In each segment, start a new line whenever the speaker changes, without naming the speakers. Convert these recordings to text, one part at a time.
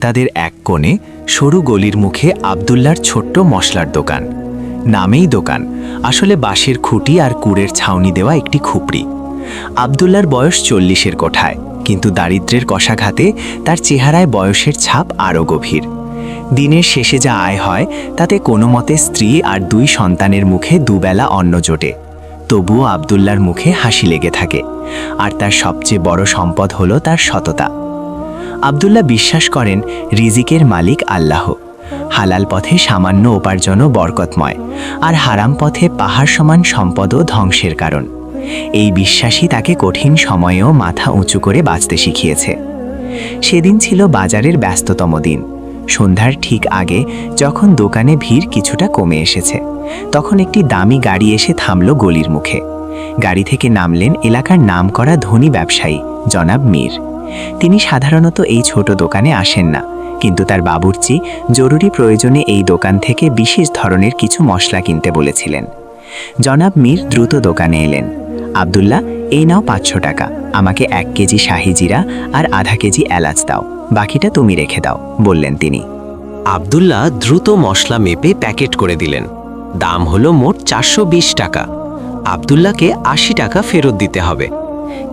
তাদের এক কোণে সরু গলির মুখে আবদুল্লার ছোট্ট মশলার দোকান। নামেই দোকান। আসলে বাঁশের খুঁটি আর কুড়ের ছাউনি দেওয়া একটি খুপড়ি। আবদুল্লার বয়স চল্লিশের কোঠায়, কিন্তু দারিদ্র্যের কষাঘাতে তার চেহারায় বয়সের ছাপ আরও গভীর। দিনের শেষে যা আয় হয়, তাতে কোনো মতে স্ত্রী আর দুই সন্তানের মুখে দুবেলা অন্ন জোটে। তবুও আবদুল্লার মুখে হাসি লেগে থাকে। আর তার সবচেয়ে বড় সম্পদ হলো তার সততা। আবদুল্লাহ বিশ্বাস করেন, রিজিকের মালিক আল্লাহ। হালাল পথে সামান্য উপার্জনও বরকতময়, আর হারাম পথে পাহাড় সমান সম্পদও ধ্বংসের কারণ। এই বিশ্বাসই তাকে কঠিন সময়েও মাথা উঁচু করে বাঁচতে শিখিয়েছে। সেদিন ছিল বাজারের ব্যস্ততম দিন। সন্ধ্যার ঠিক আগে যখন দোকানে ভিড় কিছুটা কমে এসেছে, তখন একটি দামি গাড়ি এসে থামল গলির মুখে। গাড়ি থেকে নামলেন এলাকার নামকরা ধনী ব্যবসায়ী, জনাব মীর। তিনি সাধারণত এই ছোট দোকানে আসেন না, কিন্তু তার বাবুর্চি জরুরি প্রয়োজনে এই দোকান থেকে বিশেষ ধরনের কিছু মশলা কিনতে বলেছিলেন। জনাব মীর দ্রুত দোকানে এলেন। আবদুল্লাহ, এই নাও পাঁচশো টাকা, আমাকে এক কেজি শাহি জিরা আর আধা কেজি এলাচ দাও, বাকিটা তুমি রেখে দাও, বললেন তিনি।
আবদুল্লাহ দ্রুত মশলা মেপে প্যাকেট করে দিলেন। দাম হলো মোট চারশো বিশ টাকা। আবদুল্লাহকে আশি টাকা ফেরত দিতে হবে।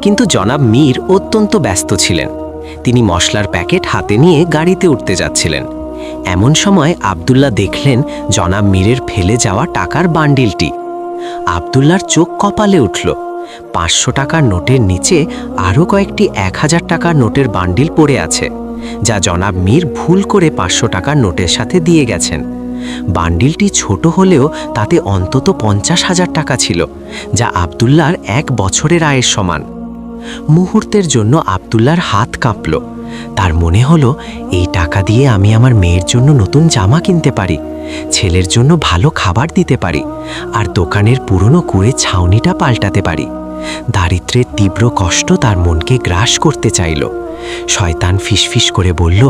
কিন্তু জনাব মীর অত্যন্ত ব্যস্ত ছিলেন। তিনি মশলার প্যাকেট হাতে নিয়ে গাড়িতে উঠতে যাচ্ছিলেন। এমন সময় আবদুল্লাহ দেখলেন জনাব মীরের ফেলে যাওয়া টাকার বান্ডিলটি। আবদুল্লার চোখ কপালে উঠল। পাঁচশো টাকার নোটের নিচে আরও কয়েকটি এক হাজার টাকার নোটের বান্ডিল পড়ে আছে, যা জনাব মীর ভুল করে পাঁচশো টাকার নোটের সাথে দিয়ে গেছেন। বান্ডিলটি ছোট হলেও তাতে অন্তত পঞ্চাশ হাজার টাকা ছিল, যা আবদুল্লার এক বছরের আয়ের সমান। মুহূর্তের জন্য আবদুল্লার হাত কাঁপল। তার মনে হলো, এই টাকা দিয়ে আমি আমার মেয়ের জন্য নতুন জামা কিনতে পারি, ছেলের জন্য ভালো খাবার দিতে পারি, আর দোকানের পুরনো কুড়ে ছাউনিটা পাল্টাতে পারি। দারিদ্রের তীব্র কষ্ট তার মনকে গ্রাস করতে চাইল। শয়তান ফিসফিস করে বলল,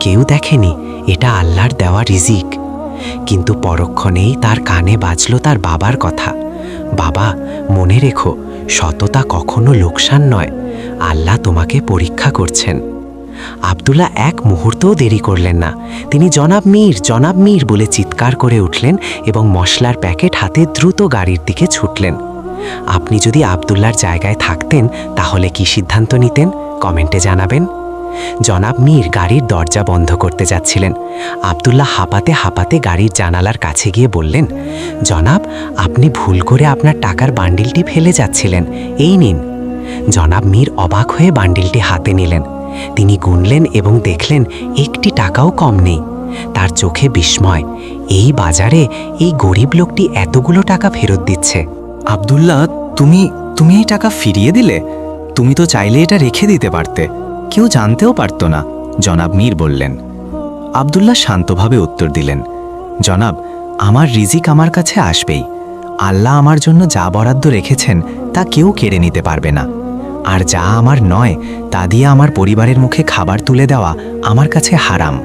কেউ দেখেনি, এটা আল্লাহর দেওয়া রিজিক। কিন্তু পরক্ষণেই তার কানে বাজল তার বাবার কথা। বাবা, মনে রেখো, সততা কখনো লোকসান নয়। আল্লাহ তোমাকে পরীক্ষা করছেন। আবদুল্লাহ এক মুহূর্তও দেরি করলেন না। তিনি জনাব মীর জনাব মীর বলে চিৎকার করে উঠলেন এবং মশলার প্যাকেট হাতে দ্রুত গাড়ির দিকে ছুটলেন। আপনি যদি আবদুল্লার জায়গায় থাকতেন, তাহলে কি সিদ্ধান্ত নিতেন? কমেন্টে জানাবেন। জনাব মীর গাড়ির দরজা বন্ধ করতে যাচ্ছিলেন। আবদুল্লাহ হাঁপাতে হাঁপাতে গাড়ির জানালার কাছে গিয়ে বললেন, জনাব, আপনি ভুল করে আপনার টাকার বান্ডিলটি ফেলে যাচ্ছিলেন। এই নিন। জনাব মীর অবাক হয়ে বান্ডিলটি হাতে নিলেন। তিনি গুনলেন এবং দেখলেন একটি টাকাও কম নেই। তার চোখে বিস্ময়, এই বাজারে এই গরিব লোকটি এতগুলো টাকা ফেরত দিচ্ছে।
আবদুল্লাহ, তুমি তুমি এই টাকা ফিরিয়ে দিলে? তুমি তো চাইলে এটা রেখে দিতে পারতে। কেউ জানতেও পারত না, জনাব মীর বললেন। আবদুল্লাহ শান্তভাবে উত্তর দিলেন, জনাব, আমার রিজিক আমার কাছে আসবেই। আল্লাহ আমার জন্য যা বরাদ্দ রেখেছেন, তা কেউ কেড়ে নিতে পারবে না। আর যা আমার নয়, তা দিয়ে আমার পরিবারের মুখে খাবার তুলে দেওয়া আমার কাছে হারাম।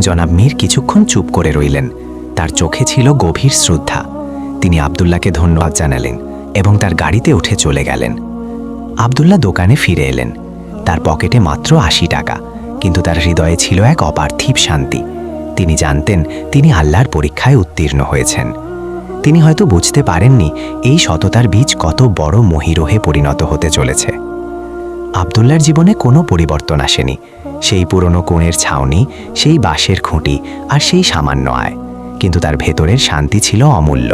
জনাব মীর কিছুক্ষণ চুপ করে রইলেন। তার চোখে ছিল গভীর শ্রদ্ধা। তিনি আবদুল্লাহকে ধন্যবাদ জানালেন এবং তার গাড়িতে উঠে চলে গেলেন। আবদুল্লাহ দোকানে ফিরে এলেন। তার পকেটে মাত্র আশি টাকা, কিন্তু তার হৃদয়ে ছিল এক অপার্থিব শান্তি। তিনি জানতেন তিনি আল্লাহর পরীক্ষায় উত্তীর্ণ হয়েছেন। তিনি হয়তো বুঝতে পারেননি এই সততার বীজ কত বড় মহিরোহে পরিণত হতে চলেছে। আবদুল্লার জীবনে কোনো পরিবর্তন আসেনি। সেই পুরনো কোণের ছাউনি, সেই বাঁশের খুঁটি আর সেই সামান্য আয়। কিন্তু তার ভেতরের শান্তি ছিল অমূল্য।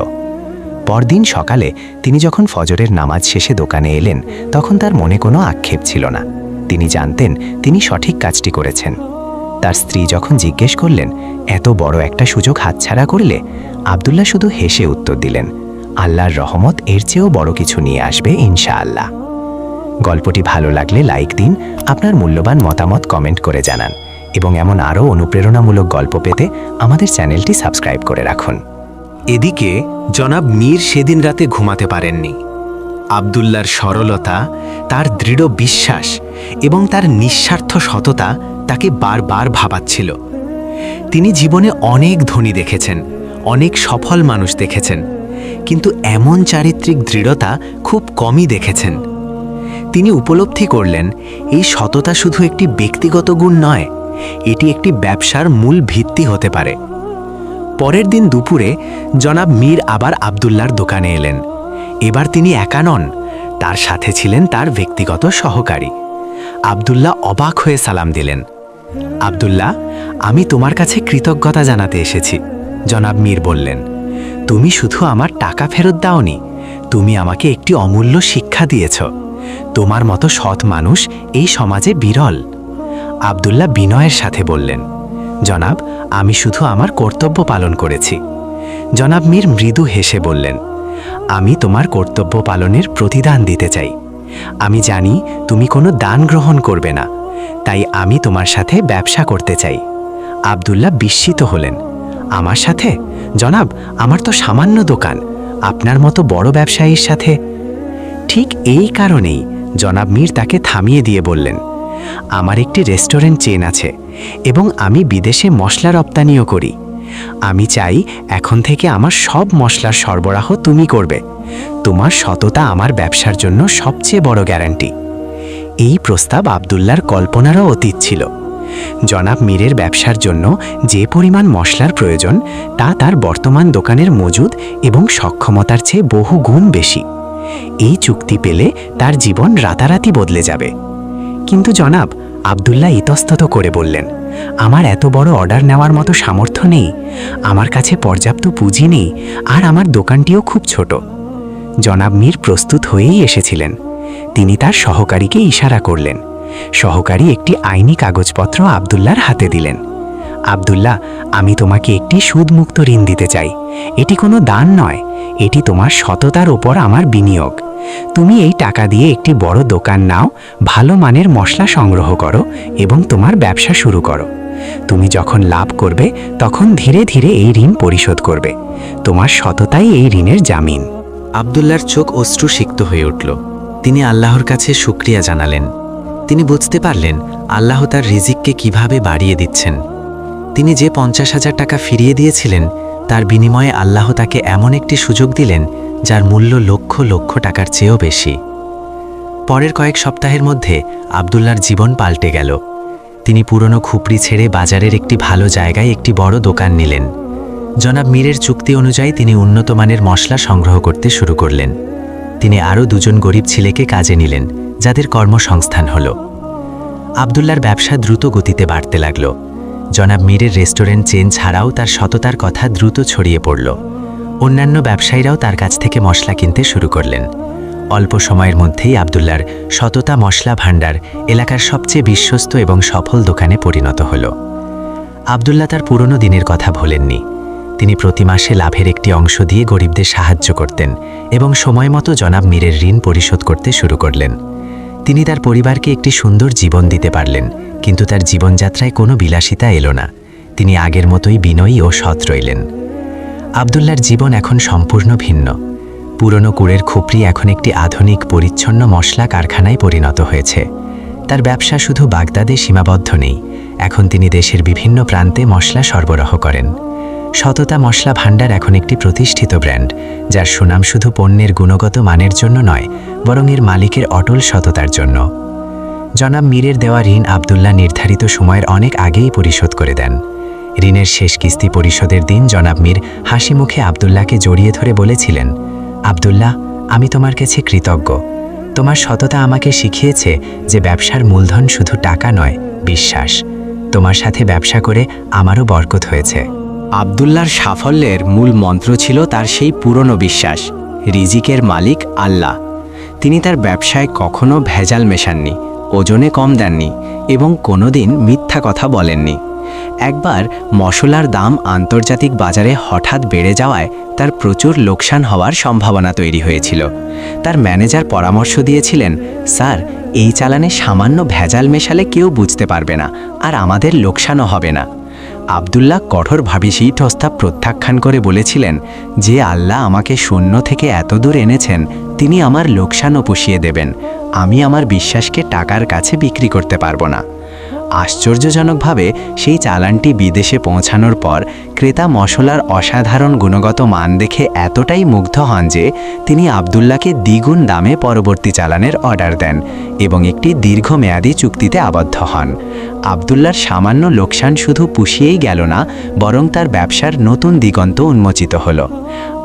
পরদিন সকালে তিনি যখন ফজরের নামাজ শেষে দোকানে এলেন, তখন তার মনে কোনো আক্ষেপ ছিল না। তিনি জানতেন তিনি সঠিক কাজটি করেছেন। তার স্ত্রী যখন জিজ্ঞেস করলেন, এত বড় একটা সুযোগ হাতছাড়া করলে? আবদুল্লাহ শুধু হেসে উত্তর দিলেন, আল্লাহর রহমত এর চেয়েও বড় কিছু নিয়ে আসবে ইনশাআল্লাহ। গল্পটি ভালো লাগলে লাইক দিন, আপনার মূল্যবান মতামত কমেন্ট করে জানান এবং এমন আরও অনুপ্রেরণামূলক গল্প পেতে আমাদের চ্যানেলটি সাবস্ক্রাইব করে রাখুন।
এদিকে জনাব মীর সেদিন রাতে ঘুমাতে পারেননি। আবদুল্লার সরলতা, তার দৃঢ় বিশ্বাস এবং তার নিঃস্বার্থ সততা তাকে বারবার ভাবাচ্ছিল। তিনি জীবনে অনেক ধনী দেখেছেন, অনেক সফল মানুষ দেখেছেন, কিন্তু এমন চারিত্রিক দৃঢ়তা খুব কমই দেখেছেন। তিনি উপলব্ধি করলেন, এই সততা শুধু একটি ব্যক্তিগত গুণ নয়,
এটি একটি ব্যবসার মূল ভিত্তি হতে পারে। পরের দিন দুপুরে জনাব মীর আবার আবদুল্লার দোকানে এলেন। এবার তিনি একা নন, তার সাথে ছিলেন তার ব্যক্তিগত সহকারী। আবদুল্লাহ অবাক হয়ে সালাম দিলেন, আবদুল্লাহ, আমি তোমার কাছে কৃতজ্ঞতা জানাতে এসেছি। জনাব মীর বললেন, তুমি শুধু আমার টাকা ফেরত দাওনি, তুমি আমাকে একটি অমূল্য শিক্ষা দিয়েছ। তোমার মতো সৎ মানুষ এই সমাজে বিরল। আবদুল্লাহ বিনয়ের সাথে বললেন, জনাব, আমি শুধু আমার কর্তব্য পালন করেছি। জনাব মীর মৃদু হেসে বললেন আমি তোমার কর্তব্য পালনের প্রতিদান দিতে চাই। আমি জানি তুমি কোনো দান গ্রহণ করবে না, তাই আমি তোমার সাথে ব্যবসা করতে চাই। আবদুল্লাহ বিস্মিত হলেন। আমার সাথে? জনাব, আমার তো সামান্য দোকান। আপনার মতো বড় ব্যবসায়ীর সাথে? ঠিক এই কারণেই জনাব মীর তাকে থামিয়ে দিয়ে বললেন, আমার একটি রেস্টুরেন্ট চেন আছে এবং আমি বিদেশে মশলা রপ্তানিও করি। আমি চাই এখন থেকে আমার সব মশলার সরবরাহ তুমি করবে। তোমার সততা আমার ব্যবসার জন্য সবচেয়ে বড় গ্যারান্টি। এই প্রস্তাব আবদুল্লার কল্পনারও অতীত ছিল। জনাব মীরের ব্যবসার জন্য যে পরিমাণ মশলার প্রয়োজন, তা তার বর্তমান দোকানের মজুদ এবং সক্ষমতার চেয়ে বহু গুণ বেশি। এই চুক্তি পেলে তার জীবন রাতারাতি বদলে যাবে। কিন্তু জনাব, আবদুল্লাহ ইতস্তত করে বললেন আমার এত বড় অর্ডার নেওয়ার মতো সামর্থ্য নেই। আমার কাছে পর্যাপ্ত পুঁজি নেই আর আমার দোকানটিও খুব ছোট। জনাব মীর প্রস্তুত হয়েই এসেছিলেন। তিনি তার সহকারীকে ইশারা করলেন। সহকারী একটি আইনি কাগজপত্র আবদুল্লার হাতে দিলেন। আবদুল্লাহ, আমি তোমাকে একটি সুদমুক্ত ঋণ দিতে চাই। এটি কোনো দান নয়, এটি তোমার সততার ওপর আমার বিনিয়োগ। তুমি এই টাকা দিয়ে একটি বড় দোকান নাও, ভালো মানের মশলা সংগ্রহ করো এবং তোমার ব্যবসা শুরু করো। তুমি যখন লাভ করবে, তখন ধীরে ধীরে এই ঋণ পরিশোধ করবে। তোমার সততাই এই ঋণের জামিন।
আবদুল্লার চোখ অশ্রুসিক্ত হয়ে উঠল। তিনি আল্লাহর কাছে শুক্রিয়া জানালেন। তিনি বুঝতে পারলেন, আল্লাহ তার রিজিককে কীভাবে বাড়িয়ে দিচ্ছেন। তিনি যে পঞ্চাশ হাজার টাকা ফিরিয়ে দিয়েছিলেন, তার বিনিময়ে আল্লাহ তাকে এমন একটি সুযোগ দিলেন, যার মূল্য লক্ষ লক্ষ টাকার চেয়েও বেশি। পরের কয়েক সপ্তাহের মধ্যে আবদুল্লার জীবন পাল্টে গেল। তিনি পুরনো খুপড়ি ছেড়ে বাজারের একটি ভালো জায়গায় একটি বড় দোকান নিলেন। জনাব মীরের চুক্তি অনুযায়ী তিনি উন্নত মানের মশলা সংগ্রহ করতে শুরু করলেন। তিনি আরও দুজন গরিব ছেলেকে কাজে নিলেন, যাদের কর্মসংস্থান হল। আবদুল্লার ব্যবসা দ্রুত গতিতে বাড়তে লাগল। জনাব মীরের রেস্টুরেন্ট চেন ছাড়াও তার সততার কথা দ্রুত ছড়িয়ে পড়ল। অন্যান্য ব্যবসায়ীরাও তার কাছ থেকে মশলা কিনতে শুরু করলেন। অল্প সময়ের মধ্যেই আবদুল্লার সততা মশলা ভাণ্ডার এলাকার সবচেয়ে বিশ্বস্ত এবং সফল দোকানে পরিণত হল। আবদুল্লা তার পুরনো দিনের কথা ভোলেননি। তিনি প্রতি মাসে লাভের একটি অংশ দিয়ে গরিবদের সাহায্য করতেন এবং সময় মতো জনাব মীরের ঋণ পরিশোধ করতে শুরু করলেন। তিনি তার পরিবারকে একটি সুন্দর জীবন দিতে পারলেন। কিন্তু তার জীবনযাত্রায় কোনো বিলাসিতা এলো না। তিনি আগের মতোই বিনয়ী ও সৎ রইলেন। আবদুল্লার জীবন এখন সম্পূর্ণ ভিন্ন। পুরনো কুড়ের খুপড়ি এখন একটি আধুনিক, পরিচ্ছন্ন মশলা কারখানায় পরিণত হয়েছে। তার ব্যবসা শুধু বাগদাদে সীমাবদ্ধ নেই। এখন তিনি দেশের বিভিন্ন প্রান্তে মশলা সরবরাহ করেন। সততা মশলা ভাণ্ডার এখন একটি প্রতিষ্ঠিত ব্র্যান্ড, যার সুনাম শুধু পণ্যের গুণগত মানের জন্য নয়, বরং এর মালিকের অটল সততার জন্য। জনাব মীরের দেওয়া ঋণ আবদুল্লাহ নির্ধারিত সময়ের অনেক আগেই পরিশোধ করে দেন। ঋণের শেষ কিস্তি পরিশোধের দিন জনাব মীর হাসি মুখে আবদুল্লাহকে জড়িয়ে ধরে বলেছিলেন, আবদুল্লাহ, আমি তোমার কাছে কৃতজ্ঞ। তোমার সততা আমাকে শিখিয়েছে যে ব্যবসার মূলধন শুধু টাকা নয়, বিশ্বাস। তোমার সাথে ব্যবসা করে আমারও বরকত হয়েছে।
আবদুল্লার সাফল্যের মূল মন্ত্র ছিল তার সেই পুরনো বিশ্বাস, রিজিকের মালিক আল্লাহ। তিনি তার ব্যবসায় কখনো ভেজাল মেশাননি। ওজনে কম দেননি এবং কোনোদিন মিথ্যা কথা বলেননি। একবার মশলার দাম আন্তর্জাতিক বাজারে হঠাৎ বেড়ে যাওয়ায় তার প্রচুর লোকসান হওয়ার সম্ভাবনা তৈরি হয়েছিল। তার ম্যানেজার পরামর্শ দিয়েছিলেন, স্যার, এই চালানে সামান্য ভেজাল মেশালে কেউ বুঝতে পারবে না আর আমাদের লোকসানও হবে না। আবদুল্লাহ কঠোরভাবে সেই প্রস্তাব প্রত্যাখ্যান করে বলেছিলেন, যে আল্লাহ আমাকে শূন্য থেকে এত দূর এনেছেন, তিনি আমার লোকসানও পুষিয়ে দেবেন। আমি আমার বিশ্বাসকে টাকার কাছে বিক্রি করতে পারব না। আশ্চর্যজনকভাবে সেই চালানটি বিদেশে পৌঁছানোর পর ক্রেতা মশলার অসাধারণ গুণগত মান দেখে এতটাই মুগ্ধ হন যে তিনি আবদুল্লাকে দ্বিগুণ দামে পরবর্তী চালানের অর্ডার দেন। এবং একটি দীর্ঘমেয়াদী চুক্তিতে আবদ্ধ হন। আবদুল্লার সামান্য লোকসান শুধু পুষিয়েই গেল না, বরং তার ব্যবসার নতুন দিগন্ত উন্মোচিত হল।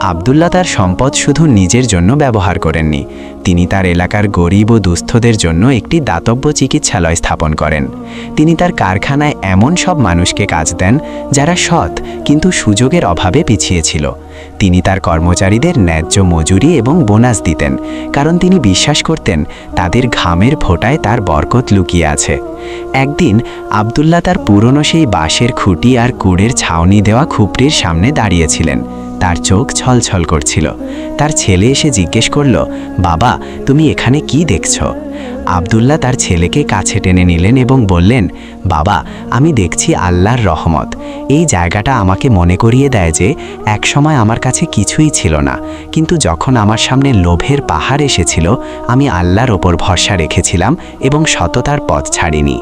আবদুল্লা তার সম্পদ শুধু নিজের জন্য ব্যবহার করেননি, তিনি তার এলাকার গরিব ও দুস্থদের জন্য একটি দাতব্য চিকিৎসালয় স্থাপন করেন। তিনি তার কারখানায় এমন সব মানুষকে কাজ দেন যারা সৎ, কিন্তু সুযোগের অভাবে পিছিয়ে ছিল। তিনি তার কর্মচারীদের ন্যায্য মজুরি এবং বোনাস দিতেন, কারণ তিনি বিশ্বাস করতেন তাদের ঘামের ফোঁটায় তার বরকত লুকিয়ে আছে। একদিন আবদুল্লাহ তার পুরনো সেই বাঁশের খুঁটি আর কুড়ের ছাউনি দেওয়া খুপড়ির সামনে দাঁড়িয়েছিলেন। তার চোখ ছলছল করছিল। তার ছেলে এসে জিজ্ঞেস করল, বাবা, তুমি এখানে কি দেখছ? আবদুল্লাহ তার ছেলেকে কাছে টেনে নিলেন এবং বললেন বাবা, আমি দেখছি আল্লাহর রহমত। এই জায়গাটা আমাকে মনে করিয়ে দেয় যে, একসময় আমার কাছে কিছুই ছিল না। কিন্তু যখন আমার সামনে লোভের পাহাড় এসেছিল, আমি আল্লাহর ওপর ভরসা রেখেছিলাম এবং সততার পথ ছাড়িনি।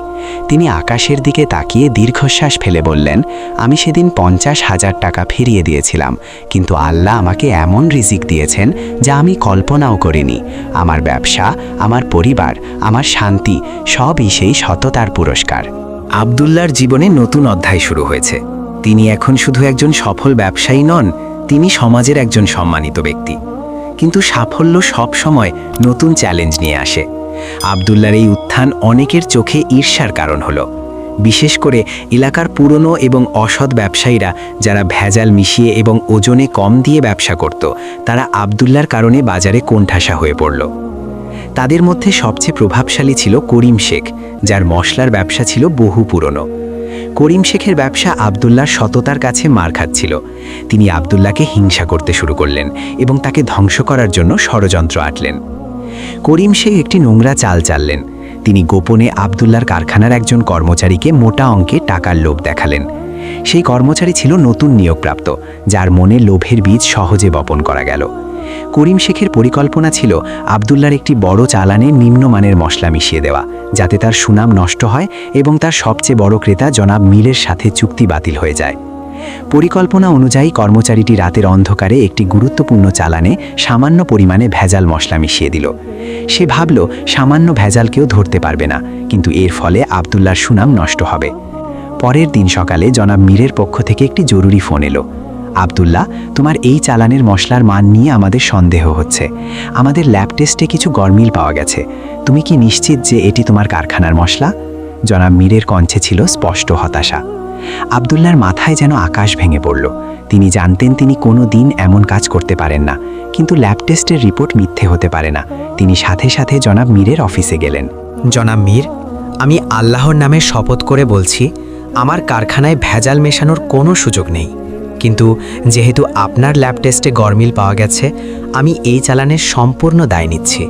তিনি আকাশের দিকে তাকিয়ে দীর্ঘশ্বাস ফেলে বললেন, আমি সেদিন পঞ্চাশ হাজার টাকা ফিরিয়ে দিয়েছিলাম, কিন্তু আল্লাহ আমাকে এমন রিজিক দিয়েছেন যা আমি কল্পনাও করিনি। আমার ব্যবসা, আমার পরিবার, আমার শান্তি, সবই সেই সততার পুরস্কার।
আবদুল্লার জীবনে নতুন অধ্যায় শুরু হয়েছে। তিনি এখন শুধু একজন সফল ব্যবসায়ী নন, তিনি সমাজের একজন সম্মানিত ব্যক্তি। কিন্তু সাফল্য সব সময় নতুন চ্যালেঞ্জ নিয়ে আসে। আবদুল্লার এই উত্থান অনেকের চোখে ঈর্ষার কারণ হলো। বিশেষ করে এলাকার পুরনো এবং অসৎ ব্যবসায়ীরা যারা ভেজাল মিশিয়ে এবং ওজনে কম দিয়ে ব্যবসা করত, তারা আবদুল্লার কারণে বাজারে কোণঠাসা হয়ে পড়ল। তাদের মধ্যে সবচেয়ে প্রভাবশালী ছিল করিম শেখ, যার মশলার ব্যবসা ছিল বহু পুরনো। করিম শেখের ব্যবসা আবদুল্লার সততার কাছে মার খাচ্ছিল। তিনি আবদুল্লাকে হিংসা করতে শুরু করলেন এবং তাকে ধ্বংস করার জন্য ষড়যন্ত্র আটলেন। করিম শেখ একটি নোংরা চাল চাললেন। তিনি গোপনে আবদুল্লার কারখানার একজন কর্মচারীকে মোটা অঙ্কে টাকার লোভ দেখালেন। সেই কর্মচারী ছিল নতুন নিয়োগপ্রাপ্ত, যার মনে লোভের বীজ সহজে বপন করা গেল। করিম শেখের পরিকল্পনা ছিল আবদুল্লার একটি বড় চালানে নিম্নমানের মশলা মিশিয়ে দেওয়া, যাতে তার সুনাম নষ্ট হয় এবং তার সবচেয়ে বড় ক্রেতা জনাব মিলের সাথে চুক্তি বাতিল হয়ে যায়। পরিকল্পনা অনুযায়ী কর্মচারীটি রাতের অন্ধকারে একটি গুরুত্বপূর্ণ চালানে সামান্য পরিমাণে ভেজাল মশলা মিশিয়ে দিল। সে ভাবল, সামান্য ভেজাল কেউ ধরতে পারবে না, কিন্তু এর ফলে আবদুল্লার সুনাম নষ্ট হবে। পরের দিন সকালে জনাব মীরের পক্ষ থেকে একটি জরুরি ফোন এলো। আবদুল্লাহ, তোমার এই চালানের মশলার মান নিয়ে আমাদের সন্দেহ হচ্ছে। আমাদের ল্যাব টেস্টে কিছু গরমিল পাওয়া গেছে। তুমি কি নিশ্চিত যে এটি তোমার কারখানার মশলা? জনাব মীরের কণ্ঠে ছিল স্পষ্ট হতাশা। আবদুল্লার মাথায় যেন আকাশ ভেঙে পড়ল। তিনি জানতেন তিনি কোনো দিন এমন কাজ করতে পারেন না। কিন্তু ল্যাব টেস্টের রিপোর্ট মিথ্যে হতে পারে না। তিনি সাথে সাথে জনাব মীরের অফিসে গেলেন।
জনাব মীর, আমি আল্লাহর নামে শপথ করে বলছি, আমার কারখানায় ভেজাল মেশানোর কোনো সুযোগ নেই। কিন্তু যেহেতু আপনার ল্যাব টেস্টে গরমিল পাওয়া গেছে, আমি এই চালানের সম্পূর্ণ দায় নিচ্ছি।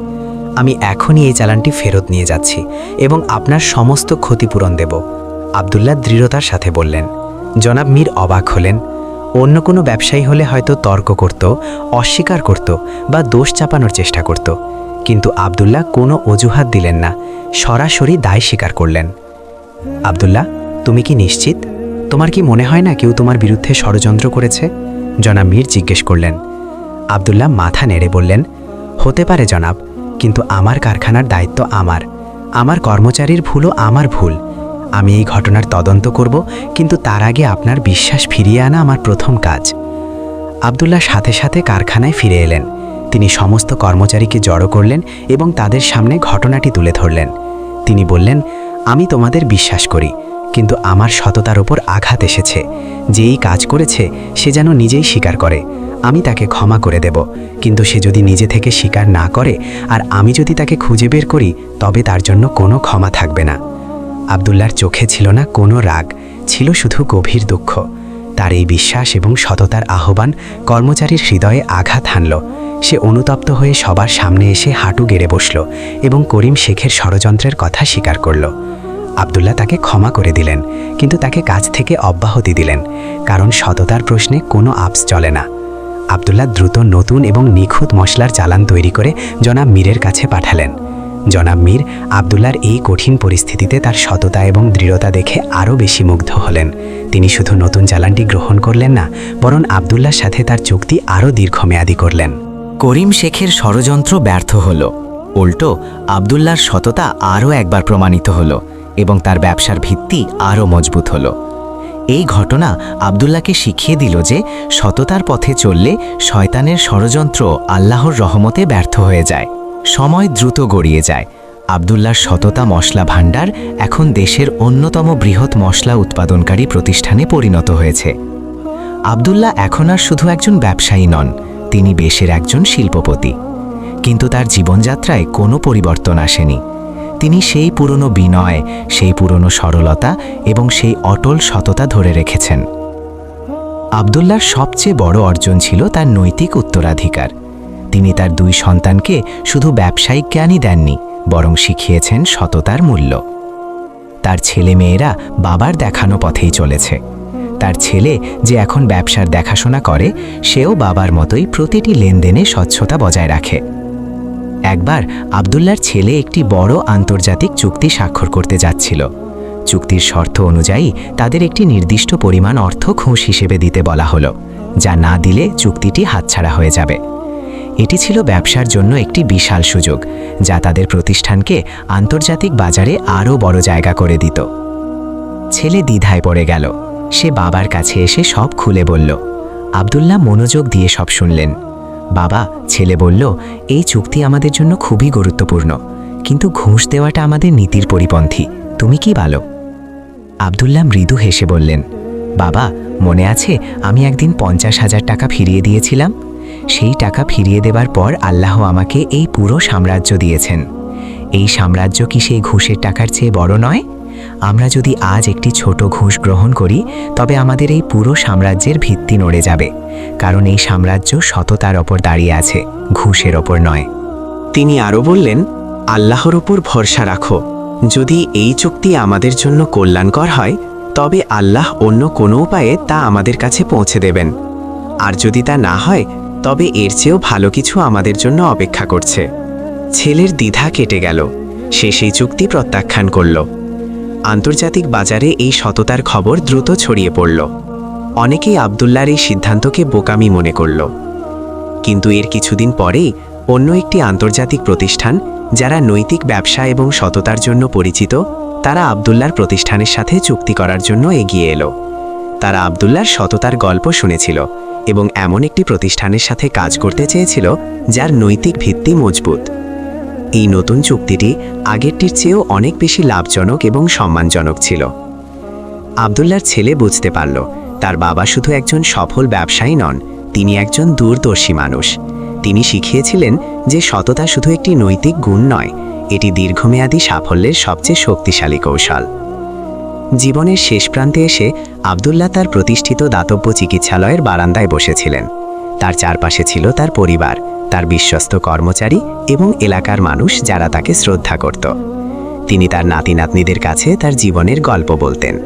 আমি এখনই এই চালানটি ফেরত নিয়ে যাচ্ছি এবং আপনার সমস্ত ক্ষতিপূরণ দেব, আবদুল্লাহ দৃঢ়তার সাথে বললেন। জনাব মীর অবাক হলেন। অন্য কোনো ব্যবসায়ী হলে হয়তো তর্ক করত, অস্বীকার করত বা দোষ চাপানোর চেষ্টা করত, কিন্তু আবদুল্লাহ কোনো অজুহাত দিলেন না, সরাসরি দায় স্বীকার করলেন। আবদুল্লাহ, তুমি কি নিশ্চিত? তোমার কি মনে হয় না কেউ তোমার বিরুদ্ধে ষড়যন্ত্র করেছে? জনাব মীর জিজ্ঞেস করলেন। আবদুল্লাহ মাথা নেড়ে বললেন, হতে পারে জনাব, কিন্তু আমার কারখানার দায়িত্ব আমার। আমার কর্মচারীর ভুলও আমার ভুল। আমি এই ঘটনার তদন্ত করব, কিন্তু তার আগে আপনার বিশ্বাস ফিরিয়ে আনা আমার প্রথম কাজ। আবদুল্লাহ সাথে সাথে কারখানায় ফিরে এলেন। তিনি সমস্ত কর্মচারীকে জড়ো করলেন এবং তাদের সামনে ঘটনাটি তুলে ধরলেন। তিনি বললেন, আমি তোমাদের বিশ্বাস করি। কিন্তু আমার সততার ওপর আঘাত এসেছে। যেই কাজ করেছে, সে যেন নিজেই স্বীকার করে। আমি তাকে ক্ষমা করে দেব, কিন্তু সে যদি নিজে থেকে স্বীকার না করে, আর আমি যদি তাকে খুঁজে বের করি, তবে তার জন্য কোনো ক্ষমা থাকবে না। আবদুল্লার চোখে ছিল না কোনো রাগ, ছিল শুধু গভীর দুঃখ। তার এই বিশ্বাস এবং সততার আহ্বান কর্মচারীর হৃদয়ে আঘাত হানল। সে অনুতপ্ত হয়ে সবার সামনে এসে হাঁটু গেড়ে বসল এবং করিম শেখের ষড়যন্ত্রের কথা স্বীকার করল। আবদুল্লাহ তাকে ক্ষমা করে দিলেন, কিন্তু তাকে কাজ থেকে অব্যাহতি দিলেন, কারণ সততার প্রশ্নে কোনো আপস চলে না। আবদুল্লাহ দ্রুত নতুন এবং নিখুঁত মশলার চালান তৈরি করে জনাব মীরের কাছে পাঠালেন। জনাব মীর আবদুল্লার এই কঠিন পরিস্থিতিতে তার সততা এবং দৃঢ়তা দেখে আরও বেশি মুগ্ধ হলেন। তিনি শুধু নতুন চালানটি গ্রহণ করলেন না, বরং আবদুল্লার সাথে তার চুক্তি আরও দীর্ঘমেয়াদী করলেন।
করিম শেখের ষড়যন্ত্র ব্যর্থ হল। উল্টো আবদুল্লার সততা আরও একবার প্রমাণিত হলো। এবং তার ব্যবসার ভিত্তি আরও মজবুত হলো। এই ঘটনা আবদুল্লাহকে শিখিয়ে দিল যে সততার পথে চললে শয়তানের ষড়যন্ত্র আল্লাহর রহমতে ব্যর্থ হয়ে যায়। সময় দ্রুত গড়িয়ে যায়। আবদুল্লার সততা মশলা ভাণ্ডার এখন দেশের অন্যতম বৃহৎ মশলা উৎপাদনকারী প্রতিষ্ঠানে পরিণত হয়েছে। আবদুল্লাহ এখন আর শুধু একজন ব্যবসায়ী নন, তিনি বেশের একজন শিল্পপতি। কিন্তু তার জীবনযাত্রায় কোনো পরিবর্তন আসেনি। তিনি সেই পুরনো বিনয়, সেই পুরনো সরলতা এবং সেই অটল সততা ধরে রেখেছেন। আবদুল্লার সবচেয়ে বড় অর্জন ছিল তার নৈতিক উত্তরাধিকার। তিনি তার দুই সন্তানকে শুধু ব্যবসায়িক জ্ঞানই দেননি, বরং শিখিয়েছেন সততার মূল্য। তার ছেলে মেয়েরা বাবার দেখানো পথেই চলেছে। তার ছেলে যে এখন ব্যবসার দেখাশোনা করে, সেও বাবার মতোই প্রতিটি লেনদেনে স্বচ্ছতা বজায় রাখে। একবার আবদুল্লার ছেলে একটি বড় আন্তর্জাতিক চুক্তি স্বাক্ষর করতে যাচ্ছিল। চুক্তির শর্ত অনুযায়ী তাদের একটি নির্দিষ্ট পরিমাণ অর্থ ঘুষ হিসেবে দিতে বলা হলো, যা না দিলে চুক্তিটি হাতছাড়া হয়ে যাবে। এটি ছিল ব্যবসার জন্য একটি বিশাল সুযোগ, যা তাদের প্রতিষ্ঠানকে আন্তর্জাতিক বাজারে আরও বড় জায়গা করে দিত। ছেলে দ্বিধায় পড়ে গেল। সে বাবার কাছে এসে সব খুলে বলল, আবদুল্লাহ মনোযোগ দিয়ে সব শুনলেন। বাবা, ছেলে বলল, এই চুক্তি আমাদের জন্য খুবই গুরুত্বপূর্ণ। কিন্তু ঘুষ দেওয়াটা আমাদের নীতির পরিপন্থী। তুমি কি ভালো আবদুল্লাহ মৃদু হেসে বললেন, বাবা, মনে আছে আমি একদিন পঞ্চাশ হাজার টাকা ফিরিয়ে দিয়েছিলাম? সেই টাকা ফিরিয়ে দেবার পর আল্লাহ আমাকে এই পুরো সাম্রাজ্য দিয়েছেন। এই সাম্রাজ্য কি সেই ঘুষের টাকার চেয়ে বড় নয়? আমরা যদি আজ একটি ছোট ঘুষ গ্রহণ করি, তবে আমাদের এই পুরো সাম্রাজ্যের ভিত্তি নড়ে যাবে, কারণ এই সাম্রাজ্য সততার ওপর দাঁড়িয়ে আছে, ঘুষের ওপর নয়।
তিনি আরও বললেন, আল্লাহর ওপর ভরসা রাখো। যদি এই চুক্তি আমাদের জন্য কল্যাণকর হয়, তবে আল্লাহ অন্য কোনো উপায়ে তা আমাদের কাছে পৌঁছে দেবেন। আর যদি তা না হয়, তবে এর চেয়েও ভালো কিছু আমাদের জন্য অপেক্ষা করছে। ছেলের দ্বিধা কেটে গেল। সে সেই চুক্তি প্রত্যাখ্যান করল। আন্তর্জাতিক বাজারে এই সততার খবর দ্রুত ছড়িয়ে পড়ল। অনেকেই আবদুল্লার এই সিদ্ধান্তকে বোকামি মনে করল। কিন্তু এর কিছুদিন পরেই অন্য একটি আন্তর্জাতিক প্রতিষ্ঠান, যারা নৈতিক ব্যবসা এবং সততার জন্য পরিচিত, তারা আবদুল্লার প্রতিষ্ঠানের সাথে চুক্তি করার জন্য এগিয়ে এলো। তারা আবদুল্লার সততার গল্প শুনেছিল এবং এমন একটি প্রতিষ্ঠানের সাথে কাজ করতে চেয়েছিল, যার নৈতিক ভিত্তি মজবুত। এই নতুন চুক্তিটি আগেরটির চেয়েও অনেক বেশি লাভজনক এবং সম্মানজনক ছিল। আবদুল্লার ছেলে বুঝতে পারল, তার বাবা শুধু একজন সফল ব্যবসায়ী নন, তিনি একজন দূরদর্শী মানুষ। তিনি শিখিয়েছিলেন যে সততা শুধু একটি নৈতিক গুণ নয়, এটি দীর্ঘমেয়াদী সাফল্যের সবচেয়ে শক্তিশালী কৌশল। জীবনের শেষ প্রান্তে এসে আবদুল্লাহ তার প্রতিষ্ঠিত দাতব্য চিকিৎসালয়ের বারান্দায় বসেছিলেন। তার চারপাশে ছিল তার পরিবার তার বিশ্বস্ত কর্মচারী এবং এলাকার মানুষ যারা তাকে শ্রদ্ধা করত। তিনি তার নাতি নাতনিদের কাছে তার জীবনের গল্প বলতেন।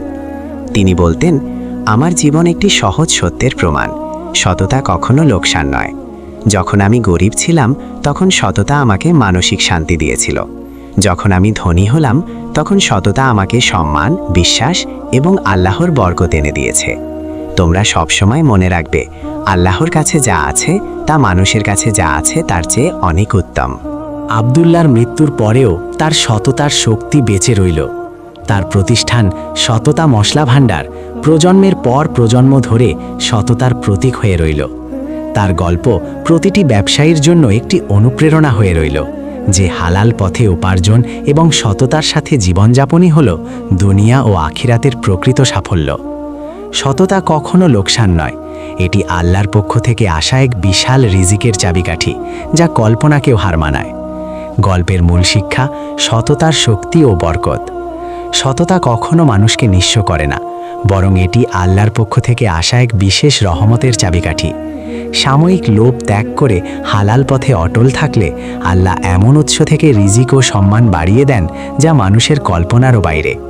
তিনি বলতেন, আমার জীবন একটি সহজ সত্যের প্রমাণ। সততা কখনো লোকসান নয়। যখন আমি গরিব ছিলাম, তখন সততা আমাকে মানসিক শান্তি দিয়েছিল। যখন আমি ধনী হলাম, তখন সততা আমাকে সম্মান, বিশ্বাস এবং আল্লাহর বরকত এনে দিয়েছে। তোমরা সবসময় মনে রাখবে, আল্লাহর কাছে যা আছে তা মানুষের কাছে যা আছে তার চেয়ে অনেক উত্তম।
আবদুল্লার মৃত্যুর পরেও তার সততার শক্তি বেঁচে রইল। তার প্রতিষ্ঠান সততা মশলা ভাণ্ডার, প্রজন্মের পর প্রজন্ম ধরে সততার প্রতীক হয়ে রইল। তার গল্প প্রতিটি ব্যবসায়ীর জন্য একটি অনুপ্রেরণা হয়ে রইল, যে হালাল পথে উপার্জন এবং সততার সাথে জীবনযাপনই হল দুনিয়া ও আখিরাতের প্রকৃত সাফল্য। সততা কখনো লোকসান নয়। এটি আল্লাহর পক্ষ থেকে আসা এক বিশাল রিজিকের চাবিকাঠি, যা কল্পনাকেও হার মানায়। গল্পের মূল শিক্ষা সততার শক্তি ও বরকত। সততা কখনো মানুষকে নিঃস্ব করে না, বরং এটি আল্লাহর পক্ষ থেকে আসা এক বিশেষ রহমতের চাবিকাঠি। সাময়িক লোভ ত্যাগ করে হালাল পথে অটল থাকলে আল্লাহ এমন উৎস থেকে রিজিক ও সম্মান বাড়িয়ে দেন, যা মানুষের কল্পনারও বাইরে।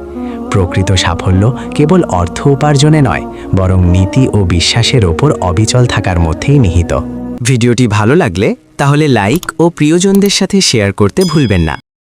প্রকৃত সাফল্য কেবল অর্থ উপার্জনে নয়, বরং নীতি ও বিশ্বাসের ওপর অবিচল থাকার মধ্যেই নিহিত।
ভিডিওটি ভালো লাগলে তাহলে লাইক ও প্রিয়জনদের সাথে শেয়ার করতে ভুলবেন না।